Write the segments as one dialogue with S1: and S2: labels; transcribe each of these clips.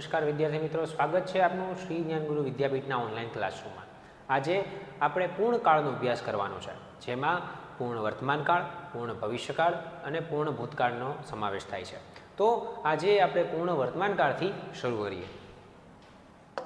S1: નમસ્કાર વિદ્યાર્થી મિત્રો, સ્વાગત છે આપનું શ્રી જ્ઞાનગુરુ વિદ્યાપીઠના ઓનલાઈન ક્લાસરૂમમાં આજે આપણે પૂર્ણ કાળનો અભ્યાસ કરવાનો છે, જેમાં પૂર્ણ વર્તમાનકાળ પૂર્ણ ભવિષ્યકાળ અને પૂર્ણ ભૂતકાળનો સમાવેશ થાય છે. તો આજે આપણે પૂર્ણ વર્તમાનકાળથી શરૂ કરીએ.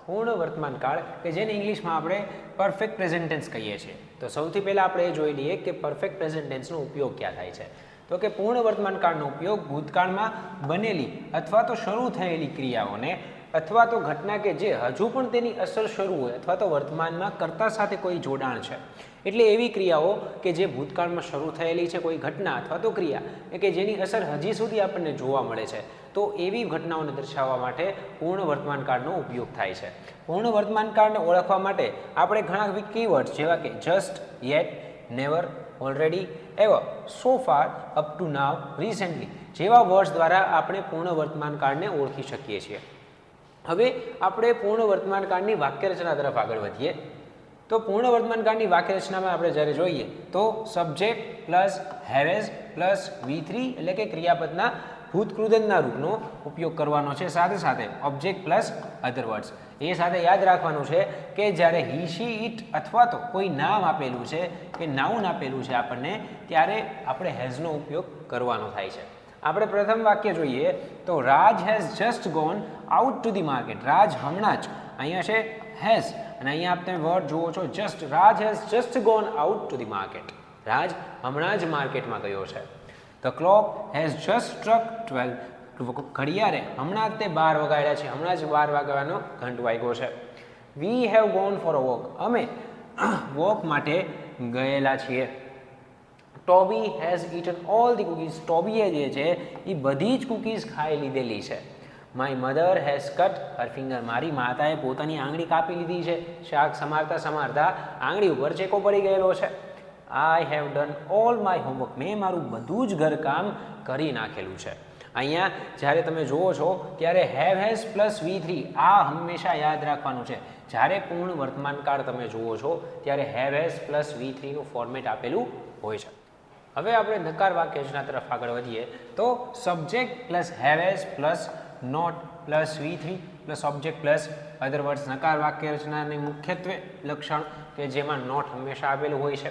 S1: પૂર્ણ વર્તમાનકાળ કે જેને ઇંગ્લિશમાં આપણે પરફેક્ટ પ્રેઝન્ટેન્સ કહીએ છીએ. તો સૌથી પહેલાં આપણે એ જોઈ લઈએ કે પરફેક્ટ પ્રેઝન્ટેન્સનો ઉપયોગ ક્યાં થાય છે. તો કે પૂર્ણ વર્તમાનકાળનો ઉપયોગ ભૂતકાળમાં બનેલી અથવા તો શરૂ થયેલી ક્રિયાઓને અથવા તો ઘટના કે જે હજુ પણ તેની અસર શરૂ હોય અથવા તો વર્તમાનમાં કરતા સાથે કોઈ જોડાણ છે. એટલે એવી ક્રિયાઓ કે જે ભૂતકાળમાં શરૂ થયેલી છે, કોઈ ઘટના અથવા તો ક્રિયા કે જેની અસર હજી સુધી આપણને જોવા મળે છે. તો એવી ઘટનાઓને દર્શાવવા માટે પૂર્ણ વર્તમાનકાળનો ઉપયોગ થાય છે. પૂર્ણ વર્તમાનકાળને ઓળખવા માટે આપણે ઘણા કીવર્ડ્સ જેવા કે જસ્ટ યેટ નેવર ઓલરેડી એવો so far up to now recently જેવા વર્ડ્સ દ્વારા આપણે પૂર્ણ વર્તમાન કાળને ઓળખી શકીએ છીએ. હવે આપણે પૂર્ણ વર્તમાન કાળની વાક્યરચના તરફ આગળ વધીએ. તો પૂર્ણ વર્તમાન કાળની વાક્યરચનામાં આપણે જ્યારે જોઈએ, તો subject plus have has plus V three એટલે કે ક્રિયાપદના ભૂતકૃદનના રૂપનો ઉપયોગ કરવાનો છે સાથે સાથે ઓબ્જેક્ટ પ્લસ અધર વર્ડ્સ એ સાથે યાદ રાખવાનું છે કે જ્યારે હી શી ઇટ અથવા તો કોઈ નામ આપેલું છે, કે નાઉન આપેલું છે આપણને, ત્યારે આપણે હેઝનો ઉપયોગ કરવાનો થાય છે. આપણે પ્રથમ વાક્ય જોઈએ તો Raj has just gone out to the market Raj હમણાં જ. અહીંયા છે હેઝ અને અહીંયા આપણે વર્ડ જુઓ છો just Raj has just gone out to the market Raj હમણાં જ માર્કેટમાં ગયો છે. The clock has just struck twelve ઘડિયાળે હમણાં જ તે બાર વગાડ્યા છે, હમણાં જ બાર વાગવાનો ઘંટ વાગ્યો છે. We have gone for a walk અમે વોક માટે ગયેલા છીએ. Toby has eaten all the cookies ટોબીએ જે છે, એ બધી જ કુકીઝ ખાઈ લીધેલી છે. My mother has cut her finger મારી માતાએ પોતાની આંગળી કાપી લીધી છે. શાક સમારતા સમારતા આંગળી ઉપર ચેકો પડી ગયેલો છે. I have done all my homework મેં મારું બધું જ ઘરકામ કરી નાખેલું છે. અહીંયા જ્યારે તમે જુઓ છો, ત્યારે have has plus V three આ હંમેશા યાદ રાખવાનું છે. જ્યારે પૂર્ણ વર્તમાનકાળ તમે જુઓ છો, ત્યારે હેવ હેઝ પ્લસ વી થ્રીનું ફોર્મેટ આપેલું હોય છે. હવે આપણે નકાર વાક્યરચના તરફ આગળ વધીએ, તો subject plus have has plus not plus V three plus object plus other words નકાર વાક્યરચનાની મુખ્યત્વે લક્ષણ કે જેમાં નોટ હંમેશા આપેલું હોય છે.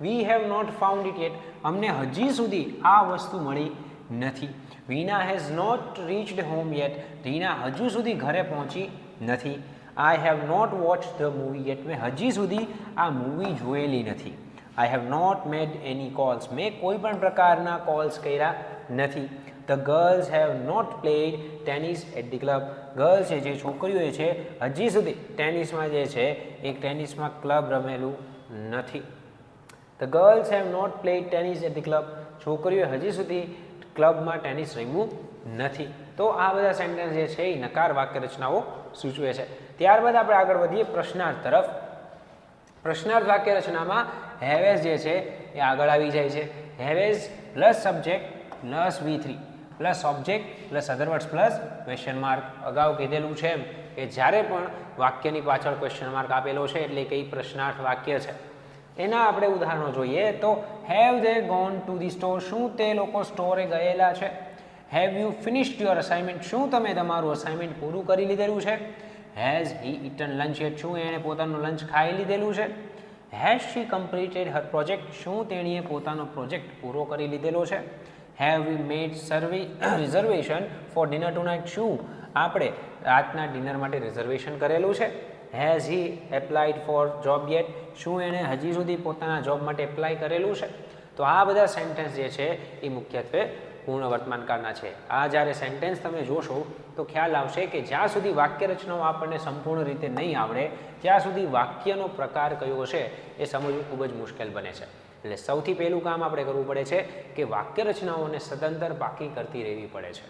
S1: We have not found it yet અમને હજી સુધી આ વસ્તુ મળી નથી. Veena has not reached home yet Reena હજુ સુધી ઘરે પહોંચી નથી. I have not watch the movie yet મેં હજી સુધી આ મૂવી જોયેલી નથી. I have not made any calls મેં કોઈ પણ પ્રકારના કોલ્સ કર્યા નથી. The girls have not played tennis at the club girls છે જે છોકરીઓ છે, હજી સુધી ટેનિસમાં જે છે એ ટેનિસમાં ક્લબ રમેલું નથી. The girls have not played tennis at the club છોકરીઓએ હજી સુધી ક્લબમાં ટેનિસ રમ્યું નથી. તો આ બધા સેન્ટેન્સ જે છે એ નકાર વાક્ય રચનાઓ સૂચવે છે. ત્યારબાદ આપણે આગળ વધીએ પ્રશ્નાર્થ તરફ. પ્રશ્નાર્થ વાક્ય રચનામાં હેવેઝ જે છે એ આગળ આવી જાય છે. Have has plus subject plus V three plus object plus other words plus question mark. અગાઉ કીધેલું છે એમ કે જ્યારે પણ વાક્યની પાછળ ક્વેશ્ચન માર્ક આપેલો છે એટલે કે પ્રશ્નાર્થ વાક્ય છે. એના આપણે ઉદાહરણો જોઈએ તો have they gone to the store શું તે લોકો સ્ટોરે ગયેલા છે? Have you finished your assignment શું તમે તમારું અસાઇનમેન્ટ પૂરું કરી લીધેલું છે? Has he eaten lunch at શું એણે પોતાનું લંચ ખાઈ લીધેલું છે? Has she completed her project શું તેણીએ પોતાનો પ્રોજેક્ટ પૂરો કરી લીધેલો છે? Have we made survey reservation for dinner tonight શું આપણે રાતના ડિનર માટે રિઝર્વેશન કરેલું છે? Has he applied for job yet શું એણે હજી સુધી પોતાના જોબ માટે એપ્લાય કરેલું છે? તો આ બધા સેન્ટેન્સ જે છે, એ મુખ્યત્વે પૂર્ણ વર્તમાનકાળના છે. આ જ્યારે સેન્ટેન્સ તમે જોશો, તો ખ્યાલ આવશે કે જ્યાં સુધી વાક્ય રચનાઓ આપણને સંપૂર્ણ રીતે નહીં આવડે, ત્યાં સુધી વાક્યનો પ્રકાર કયો છે, એ સમજવું ખૂબ જ મુશ્કેલ બને છે. એટલે સૌથી પહેલું કામ આપણે કરવું પડે છે કે વાક્ય રચનાઓને સદંતર પાકી કરતી રહેવી પડે છે.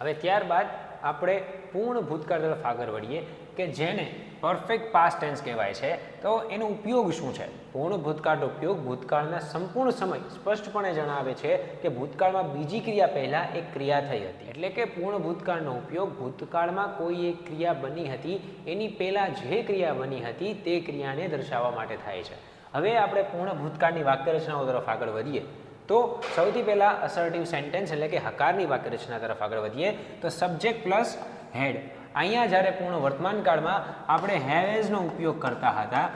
S1: હવે ત્યારબાદ આપણે પૂર્ણ ભૂતકાળ તરફ આગળ વળીએ કે જેને પરફેક્ટ પાસ્ટ ટેન્સ કહેવાય છે, તો એનો ઉપયોગ શું છે? પૂર્ણ ભૂતકાળનો ઉપયોગ ભૂતકાળના સંપૂર્ણ સમય સ્પષ્ટપણે જણાવે છે કે ભૂતકાળમાં બીજી ક્રિયા પહેલાં એક ક્રિયા થઈ હતી. એટલે કે પૂર્ણ ભૂતકાળનો ઉપયોગ ભૂતકાળમાં કોઈ એક ક્રિયા બની હતી, એની પહેલાં જે ક્રિયા બની હતી તે ક્રિયાને દર્શાવવા માટે થાય છે. હવે આપણે પૂર્ણ ભૂતકાળની વાક્ય રચનાઓ તરફ આગળ વધીએ. તો સૌથી પહેલાં અસર્ટિવ સેન્ટેન્સ એટલે કે હકારની વાક્ય રચના તરફ આગળ વધીએ. તો સબ્જેક્ટ પ્લસ હેડ અહીંયા જ્યારે પૂર્ણ વર્તમાનકાળમાં આપણે હેવેઝનો ઉપયોગ કરતા હતા,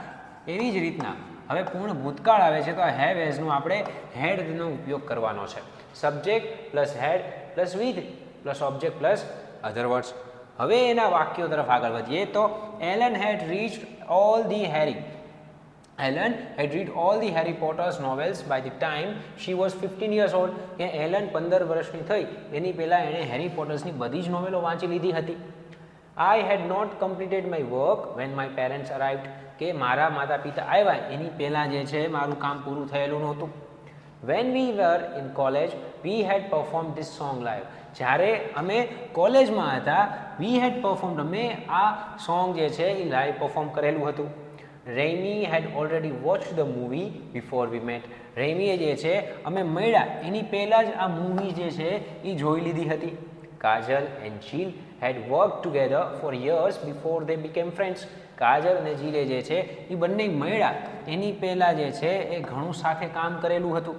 S1: એવી જ રીતના હવે પૂર્ણ ભૂતકાળ આવે છે તો આ હેવ એઝનો આપણે હેડનો ઉપયોગ કરવાનો છે. Subject plus had plus with plus object plus other words હવે એના વાક્યો તરફ આગળ વધીએ તો Alan had reach all the Harry Alan had read all the Harry Potter's novels by the time she was 15 years old. કે Allan પંદર વર્ષની થઈ. એની પહેલાં એણે હેરી પોટર્સની બધી જ નોવેલો વાંચી લીધી હતી. I had not completed my work when my parents arrived કે મારા માતા પિતા આવ્યા. એની પહેલાં જે છે, મારું કામ પૂરું થયેલું નહોતું. When we were in college we had perform this song live જ્યારે અમે કોલેજમાં હતા વી હેડ પરફોર્મ અમે આ સોંગ જે છે, એ લાઈવ પરફોર્મ કરેલું હતું. Remy had already watch the movie before we met રેમીએ જે છે, અમે મળ્યા. એની પહેલાં જ આ મૂવી જે છે, એ જોઈ લીધી હતી. Kajal and Jill had work together for years before they became friends Kajal અને જીલે જે છે, એ બંને મળ્યા. એની પહેલાં જે છે, એ ઘણું સાથે કામ કરેલું હતું.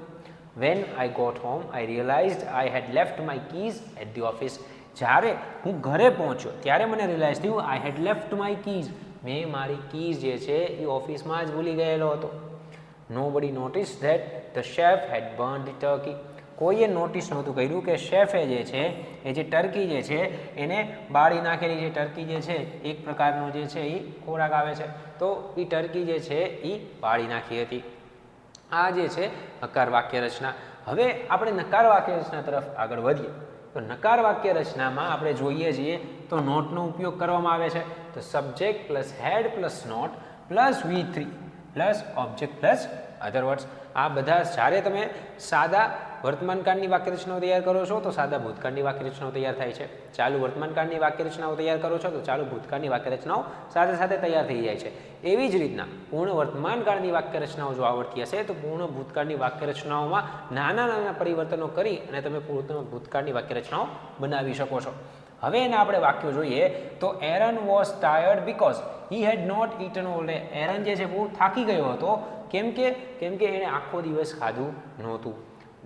S1: When I got home I realize I had left my keys at the office જ્યારે હું ઘરે પહોંચ્યો, ત્યારે મને રિયલાઇઝ થયું I had left my keys મેં મારી કીઝ જે છે એ ઓફિસમાં જ ભૂલી ગયેલો હતો. Nobody notice that the chef had burn the turkey કોઈએ નોટિસ નહોતું કર્યું કે શેફે જે છે, એ જે ટર્કી જે છે, એને બાળી નાખેલી જે ટર્કી જે છે, એક પ્રકારનો જે છે એ ખોરાક આવે છે. તો એ ટર્કી જે છે એ બાળી નાખી હતી. આ જે છે નકાર વાક્ય રચના. હવે આપણે નકાર વાક્ય રચના તરફ આગળ વધીએ. તો નકાર વાક્ય રચનામાં આપણે જોઈએ છીએ તો નોટનો ઉપયોગ કરવામાં આવે છે. તો subject plus had plus not plus V three plus object plus other words આ બધા જ્યારે તમે સાદા વર્તમાનકાળની વાક્યરચનાઓ તૈયાર કરો છો, તો સાદા ભૂતકાળની વાક્યરચનાઓ તૈયાર થાય છે. ચાલુ વર્તમાનકાળની વાક્યરચનાઓ તૈયાર કરો છો, તો ચાલુ ભૂતકાળની વાક્યરચનાઓ સાથે સાથે તૈયાર થઈ જાય છે. એવી જ રીતના પૂર્ણ વર્તમાનકાળની વાક્યરચનાઓ જો આવડતી હશે, તો પૂર્ણ ભૂતકાળની વાક્યરચનાઓમાં નાના નાના પરિવર્તનો કરી અને તમે પૂર્ણ ભૂતકાળની વાક્યરચનાઓ બનાવી શકો છો. હવે એના આપણે વાક્યો જોઈએ તો Aaron was tired because he had not eaten all Aaron જે છે બહુ થાકી ગયો હતો. કેમ કે? કેમ કે એણે આખો દિવસ ખાધું નહોતું.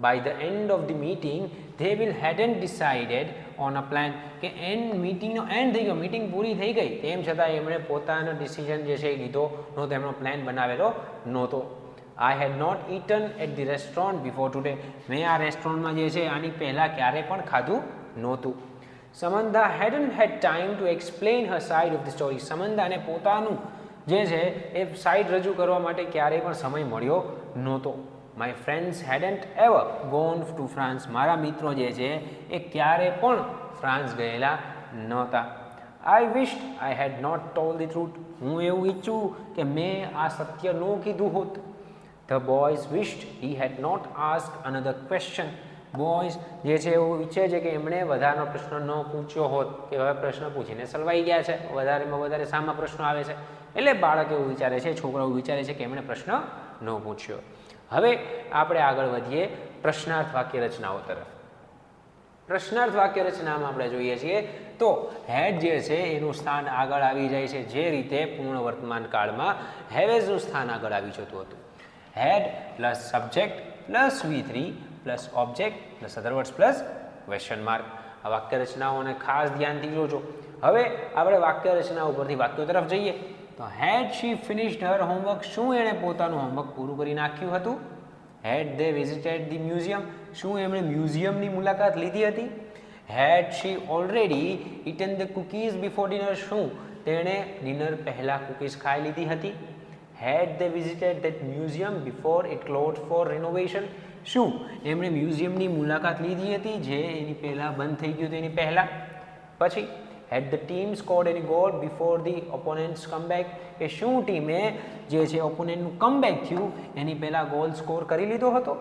S1: By the end of the meeting they will had and decided on a plan કે એન્ડ મીટિંગનો એન્ડ થઈ ગયો. મીટિંગ પૂરી થઈ ગઈ. તેમ છતાં એમણે પોતાનો ડિસિઝન જે છે એ લીધો નહોતો. એમનો પ્લાન બનાવેલો નહોતો. I had not eaten at the restaurant before today મેં આ રેસ્ટોરન્ટમાં જે છે આની પહેલાં ક્યારે પણ ખાધું નહોતું. Samantha hadn't had time to explain her side of the story સમંધાને પોતાનું જે છે, એ સાઇડ રજૂ કરવા માટે ક્યારેય પણ સમય મળ્યો નહોતો. My friends hadn't ever gone to France મારા મિત્રો જે છે, એ ક્યારે પણ ફ્રાન્સ ગયેલા નહોતા. I wish I had not told the truth હું એવું ઈચ્છું કે મેં આ સત્ય ન કીધું હોત. The boys wished he had not asked another question boys જે છે એવું ઈચ્છે છે કે એમણે વધારાનો પ્રશ્ન ન પૂછ્યો હોત, કે હવે પ્રશ્ન પૂછીને સલવાઈ ગયા છે, વધારેમાં વધારે સામા પ્રશ્નો આવે છે. એટલે બાળક એવું વિચારે છે છોકરાઓ વિચારે છે કે એમણે પ્રશ્ન ન પૂછ્યો. હવે આપણે આગળ વધીએ પ્રશ્નાર્થ વાક્ય રચનાઓ તરફ. પ્રશ્નાર્થ વાક્ય રચનામાં આપણે જોઈએ છીએ તો હેડ જે છે એનું સ્થાન આગળ આવી જાય છે, જે રીતે પૂર્ણ વર્તમાન કાળમાં હેવેઝનું સ્થાન આગળ આવી જતું હતું. Had plus subject plus V three plus object plus other plus question mark આ વાક્ય રચનાઓને ખાસ ધ્યાનથી જોજો. હવે આપણે વાક્ય રચના ઉપરથી વાક્યો તરફ જઈએ. તો હેડ શી ફિનિશ્ડ હર હોમવર્ક શું એણે પોતાનું હોમવર્ક પૂરું કરી નાખ્યું હતું? Had they visited the museum શું એમણે મ્યુઝિયમની મુલાકાત લીધી હતી? Had she already eaten the cookies before dinner શું તેણે ડિનર પહેલાં કુકીઝ ખાઈ લીધી હતી? Had they visited that museum before it close for renovation શું? એમણે મ્યુઝિયમની મુલાકાત લીધી હતી જે એની પહેલાં બંધ થઈ ગયું હતું એની પહેલાં. પછી had the team scored any goal before the opponents comeback કે શું ટીમે જે છે ઓપોનન્ટનું કમબેક થયું, એની પહેલાં ગોલ સ્કોર કરી લીધો હતો?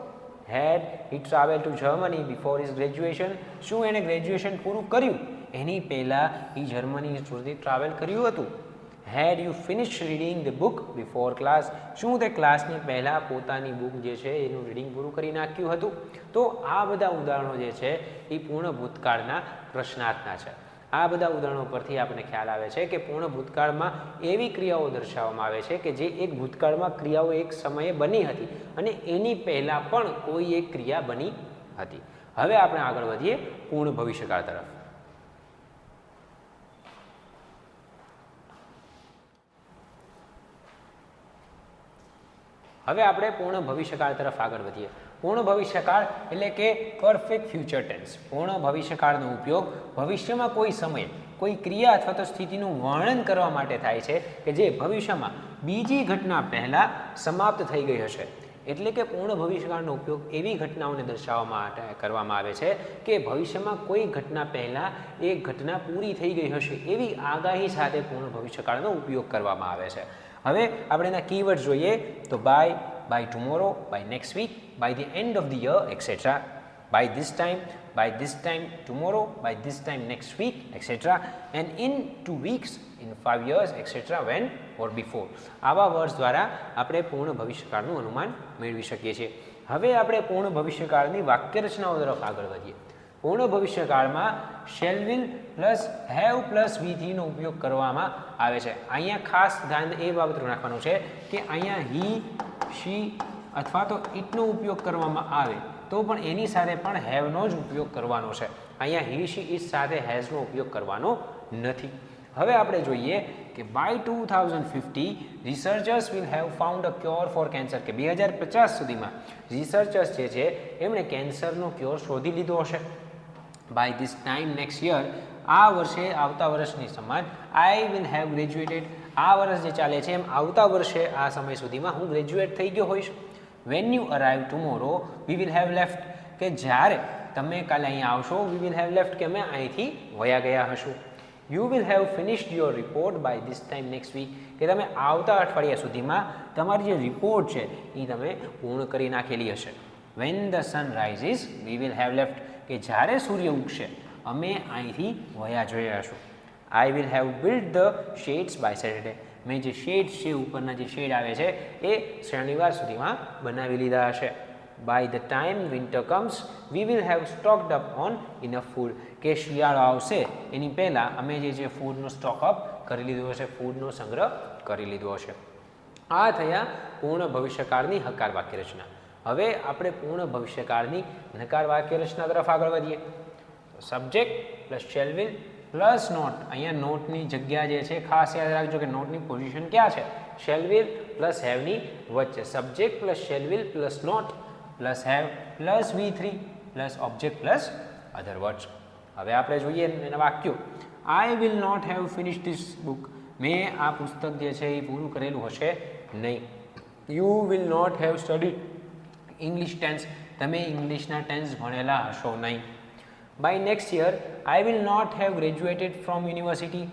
S1: Had he travel to Germany before his graduation શું એણે ગ્રેજ્યુએશન પૂરું કર્યું? એની પહેલાં એ જર્મની સુધી ટ્રાવેલ કર્યું હતું. Had you finish reading the book before class શું તે ક્લાસની પહેલાં પોતાની બુક જે છે એનું રીડિંગ પૂરું કરી નાખ્યું હતું? તો આ બધા ઉદાહરણો જે છે એ પૂર્ણ ભૂતકાળના પ્રશ્નાર્થના છે. આ બધા ઉદાહરણો પરથી આપણને ખ્યાલ આવે છે કે પૂર્ણ ભૂતકાળમાં એવી ક્રિયાઓ દર્શાવવામાં આવે છે કે જે એક ભૂતકાળમાં ક્રિયાઓ એક સમયે બની હતી અને એની પહેલાં પણ કોઈ એક ક્રિયા બની હતી. હવે આપણે આગળ વધીએ પૂર્ણ ભવિષ્યકાળ તરફ. હવે આપણે પૂર્ણ ભવિષ્યકાળ તરફ આગળ વધીએ. પૂર્ણ ભવિષ્યકાળ એટલે કે પરફેક્ટ ફ્યુચર ટેન્સ પૂર્ણ ભવિષ્યકાળનો ઉપયોગ ભવિષ્યમાં કોઈ સમયે, કોઈ ક્રિયા અથવા તો સ્થિતિનું વર્ણન કરવા માટે થાય છે કે જે ભવિષ્યમાં બીજી ઘટના પહેલાં સમાપ્ત થઈ ગઈ હશે. એટલે કે પૂર્ણ ભવિષ્યકાળનો ઉપયોગ એવી ઘટનાઓને દર્શાવવા માટે કરવામાં આવે છે કે ભવિષ્યમાં કોઈ ઘટના પહેલાં એ ઘટના પૂરી થઈ ગઈ હશે એવી આગાહી સાથે પૂર્ણ ભવિષ્યકાળનો ઉપયોગ કરવામાં આવે છે. હવે આપણે એના કીવર્ડ જોઈએ તો by by tomorrow by next week by the end of the year etcetera by this time by this time tomorrow by this time next week etcetera and in two weeks in five years etcetera when or before આવા વર્ષ દ્વારા આપણે પૂર્ણ ભવિષ્યકાળનું અનુમાન મેળવી શકીએ છીએ. હવે આપણે પૂર્ણ ભવિષ્યકાળની વાક્ય રચનાઓ તરફ આગળ વધીએ. પૂર્ણ ભવિષ્યકાળમાં shall will plus have plus વીથીનો ઉપયોગ કરવામાં આવે છે. અહીંયા ખાસ ધ્યાન એ બાબત રાખવાનું છે કે અહીંયા હી, શી અથવા તો ઇટનો ઉપયોગ કરવામાં આવે તો પણ એની સાથે પણ હેવનો જ ઉપયોગ કરવાનો છે. અહીંયા હી, શી, ઇટ સાથે હેઝનો ઉપયોગ કરવાનો નથી. હવે આપણે જોઈએ કે by two thousand fifty researchers will have found a cure for cancer કે બે હજાર પચાસ સુધીમાં રિસર્ચર્સ જે છે એમણે કેન્સરનો ક્યોર શોધી લીધો હશે. By this time next year આ વર્ષે આવતા વર્ષની સમાન આઈ વિલ હેવ ગ્રેજ્યુએટેડ આ વર્ષ જે ચાલે છે એમ આવતા વર્ષે આ સમય સુધીમાં હું ગ્રેજ્યુએટ થઈ ગયો હોઈશ. When you arrive tomorrow we will have left કે જ્યારે તમે કાલે અહીંયા આવશો વી વિલ હેવ લેફ્ટ કે અમે અહીંથી વયા ગયા હશું. You will have finished your report by this time next week કે તમે આવતા અઠવાડિયા સુધીમાં તમારી જે રિપોર્ટ છે એ તમે પૂર્ણ કરી નાખેલી હશે. When the sun rises we will have left કે જ્યારે સૂર્ય ઉગશે, અમે અહીંથી વયા જઈ હશું. I will have build the sheds by Saturday મેં જે શેડ્સ છે, ઉપરના જે શેડ આવે છે, એ શનિવાર સુધીમાં બનાવી લીધા હશે. By the time winter comes we will have stocked up on enough food કે શિયાળો આવશે, એની પહેલાં અમે જે જે ફૂડનો સ્ટોક અપ કરી લીધો હશે ફૂડનો સંગ્રહ કરી લીધો હશે. આ થયા પૂર્ણ ભવિષ્યકાળની હકાર વાક્ય રચના હવે આપણે પૂર્ણ ભવિષ્યકાળની નકાર વાક્ય રચના તરફ આગળ વધીએ. Subject plus shall will plus not અહીંયા નોટની જગ્યા જે છે, ખાસ યાદ રાખજો કે નોટની પોઝિશન ક્યાં છે? શેલ વિલ પ્લસ હેવની વચ્ચે. Subject plus shall will plus not plus have plus V three plus object plus other હવે આપણે જોઈએ એના વાક્યો. I will not have finish this book મેં આ પુસ્તક જે છે એ પૂરું કરેલું હશે નહીં. You will not have study English tense તમે ઇંગ્લિશના ટેન્સ ભણેલા હશો નહીં. By next year I will not have graduated from university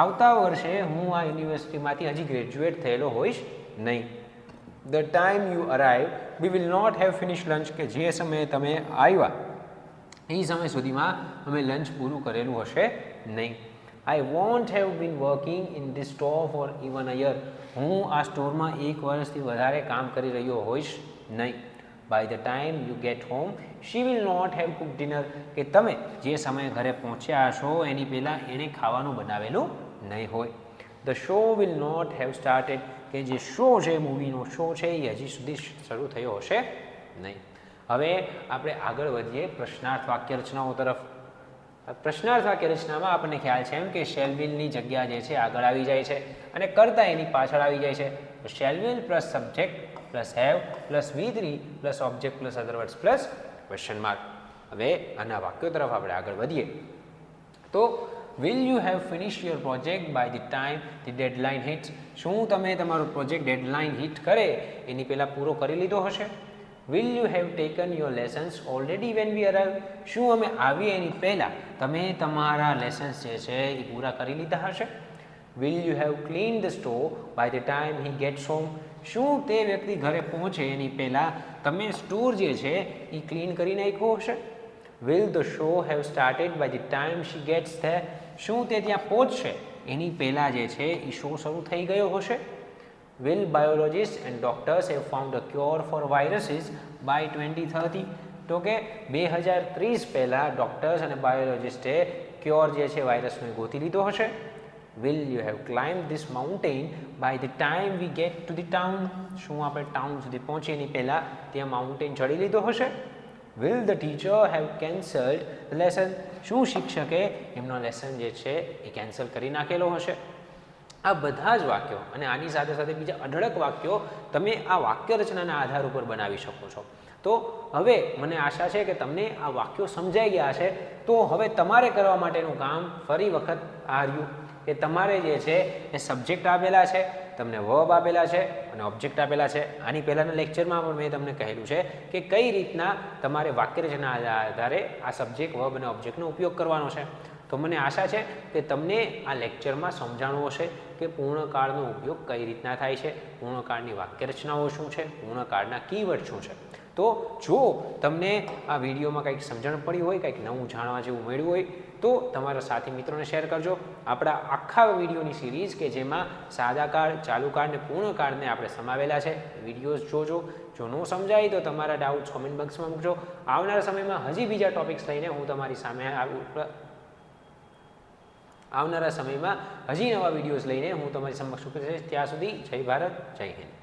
S1: આવતા વર્ષે હું આ યુનિવર્સિટીમાંથી હજી ગ્રેજ્યુએટ થયેલો હોઈશ નહીં. The time you arrive we will not have finish lunch કે જે સમયે તમે આવ્યા. એ સમય સુધીમાં અમે લંચ પૂરું કરેલું હશે નહીં. I won't have been working in this store for even a year હું આ સ્ટોરમાં એક વર્ષથી વધારે કામ કરી રહ્યો હોઈશ નહીં. By the time you get home she will not have cook dinner કે તમે જે સમયે ઘરે પહોંચ્યા હશો, એની પહેલાં એણે ખાવાનું બનાવેલું નહીં હોય. The show will not have started કે જે શો છે મૂવીનો શો છે, એ હજી સુધી શરૂ થયો હશે નહીં. હવે આપણે આગળ વધીએ પ્રશ્નાર્થ વાક્ય રચનાઓ તરફ. પ્રશ્નાર્થ વાક્ય રચનામાં આપણને ખ્યાલ છે એમ કે શેલવિલની જગ્યા જે છે, આગળ આવી જાય છે અને કરતા એની પાછળ આવી જાય છે. તો shall will plus subject plus have plus V three plus object plus other words plus question mark હવે આના વાક્યો તરફ આપણે આગળ વધીએ. તો will you have finish your project by the time the deadline hits શું તમે તમારો પ્રોજેક્ટ ડેડલાઇન હિટ કરે? એની પહેલાં પૂરો કરી લીધો હશે. Will you have taken your lessons already when we arrive શું અમે આવીએ એની પહેલાં તમે તમારા લેસન્સ જે છે એ પૂરા કરી લીધા હશે? Will you have clean the store by the time he gets home શું તે વ્યક્તિ ઘરે પહોંચે એની પહેલાં? તમે સ્ટોર જે છે એ ક્લીન કરી નાખ્યો હશે? Will the show have started by the time she gets there શું તે ત્યાં પહોંચશે? એની પહેલાં જે છે એ શો શરૂ થઈ ગયો હશે? Will biologist and doctors have found a cure for viruses by twenty thirty તો કે બે હજાર ત્રીસ પહેલાં ડૉક્ટર્સ અને બાયોલોજિસ્ટે ક્યોર જે છે વાયરસને ગોતી લીધો હશે? Will you have climbed this mountain by the time we get to the town શું આપણે ટાઉન સુધી પહોંચીએ એની પહેલાં ત્યાં માઉન્ટેન ચડી લીધો હશે? Will the teacher have the lesson શું શિક્ષકે એમનો લેસન જે છે એ કેન્સલ કરી નાખેલો હશે? આ બધા જ વાક્યો અને આની સાથે સાથે બીજા અઢળક વાક્યો તમે આ વાક્ય રચનાના આધાર ઉપર બનાવી શકો છો. તો હવે મને આશા છે કે તમને આ વાક્યો સમજાઈ ગયા છે તો હવે તમારે કરવા માટેનું કામ ફરી વખત આર રહ્યું કે તમારે જે છે એ સબ્જેક્ટ આપેલા છે, તમને વર્બ આપેલા છે અને ઓબ્જેક્ટ આપેલા છે. આની પહેલાંના લેક્ચરમાં પણ મેં તમને કહેલું છે કે કઈ રીતના તમારે વાક્ય રચનાના આધારે આ સબ્જેક્ટ વર્બ અને ઓબ્જેક્ટનો ઉપયોગ કરવાનો છે. તો મને આશા છે કે તમને આ લેક્ચરમાં સમજાણું હશે કે પૂર્ણકાળનો ઉપયોગ કઈ રીતના થાય છે, પૂર્ણકાળની વાક્ય રચનાઓ શું છે, પૂર્ણકાળના કીવર્ડ શું છે. તો જો તમને આ વિડીયોમાં કંઈક સમજણ પડી હોય, કંઈક નવું જાણવા જેવું મળ્યું હોય તો તમારા સાથી મિત્રોને શેર કરજો. આપણા આખા વિડીયોની સિરીઝ કે જેમાં સાદા કાર્ડ ચાલુ કાર્ડ અને પૂર્ણ કાર્ડને આપણે સમાવેલા છે. વિડીયોઝ જોજો. જો ન સમજાય તો તમારા ડાઉટ્સ કોમેન્ટ બોક્સમાં મૂકજો. આવનારા સમયમાં હજી બીજા ટોપિક્સ લઈને હું તમારી સામે આવું આવનારા સમયમાં હજી નવા વિડીયોઝ લઈને હું તમારી સમક્ષ ઉપસ્થિત ત્યાં સુધી જય ભારત, જય હિન્દ.